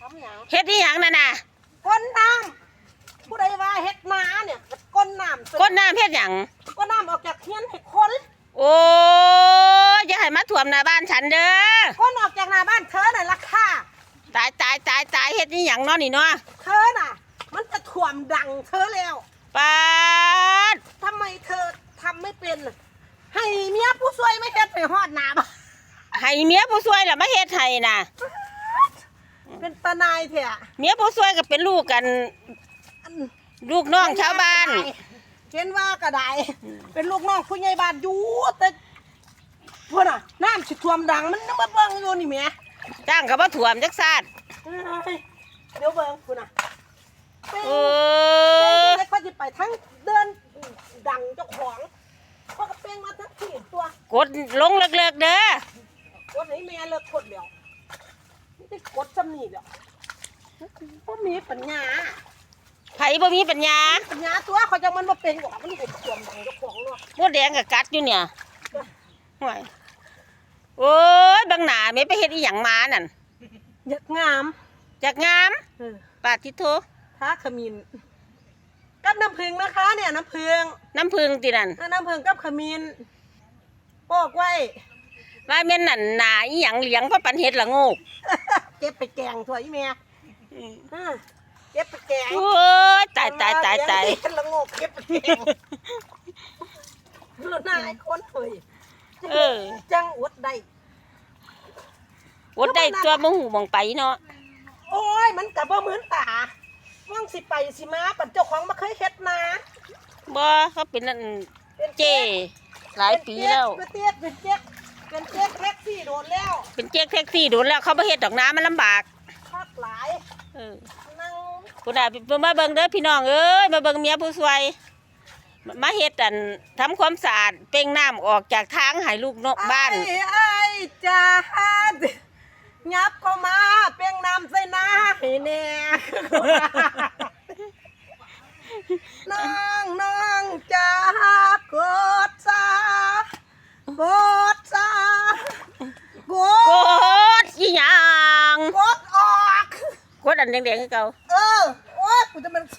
ทำหยังเฮ็ดอีหยังนั่นน่ะก้นน้ำผู้ใดว่าเฮ็ดนาเนี่ยก้นน้ำก้นน้ำเฮ็ดหยังก้นน้ำออกจากเทียนให้คน โอ้ยอย่าให้มาท่วมหน้าบ้านฉันเด้อก้นออกจากหน้าบ้านเธอน่ะราคาตายตายตายตายเฮ็ดอีหยังเนาะนี่เนาะเธอน่ะ มันจะถ่วมดังเธอแล้วปาดทำไมเธอทำไม่เป็นน่ะให้เมียผู้ช่วยไม่เฮ็ดให้ฮอดหน้าบ้านให้เมียผู้ช่วยล่ะมาเฮ็ดให้น่ะ เป็นตานายเถอะเมียผู้ช่วยก็เป็นลูกกันอัน ลูกน้องชาวบ้านเห็นว่าก็ได้เป็นลูกน้องผู้ใหญ่บ้านอยู่แต่พวกน่ะน้ำสิท่วมดังมันยังมาเบิ่งอยู่นี่แหม่จ้างก็บ่ท่วมจักซาดเอ้ยเดี๋ยวเบิ่งพุ่นน่ะเป็นเออเป็นเขาจะไปทั้งเดินดังเจ้าของเขาก็เป็นมาทั้งที่ตัวกดลงเลิกๆเด้อกดให้แม่เลิกกดเดียวนี่ ได้กดจำนี่เดียวพ่มีปัญญาไผบ่มีปัญญาปัญญาตัวเขาจะมันมาเป็นกว่ามันเป็นขวมดังเจ้าของเนาะมดแดงก็กัดอยู่เนี่ยห่วยโอ้ยบางหนาแม่ไปเฮ็ดอีหยังมานั่นอยากงามจากงามเออปาทิโทท้าขมิ้นกับน้ำผึ้งนะคะเนี่ยน้ำผึ้งน้ำพึ่งตินั่นอะน้ำผึ้งกับขมิ้นปอกไว้ว่าแม่นนั่นหนาอีหยังเหลียงเพราะปันเฮ็ดละโงก เก็บไปแกงถั่วอีแม่อ่าเก็บไปแกงโอ้ยตายตายตายตายเลี้งละโงกเก็บไปแกงรถนายคนเฮ้ยเออ จังอดได้อดได้ตัวบ่หูมองไปเนาะโอ้ยมันกับว่าเหมือนตาว่างสิไปสิมาปัจเจ้าของมาเคยเฮ็ดนาบ่เขาเป็นนั่นเป็นเจหลายปีแล้วเป็นเจ๊กเป็นเจ๊กเป็นเจ๊กแท็กซี่โดนแล้ว เป็นเจ๊กแท็กซี่โดนแล้วเขาบ่เฮ็ดดอกน้ำมันลำบากคักหลายเออนั่งคุณอามาเบิ่งเด้อพี่น้องเอ้ยมาเบิ่งเมียผู้ช่วยมาเฮ็ดอันทำความสะอาดเป่งน้ำออกจากทางให้ลูกนกบ้านไอ้ไอ้จ้ายับเข้ามาเปียงน้ำใส่หน้าให้แน่น้องน้องจ้ากดซากดซาก ก ด ดอีหยัง ก ดันแดงๆคือเก่า เออ โอ๊ยกูจะมันสวย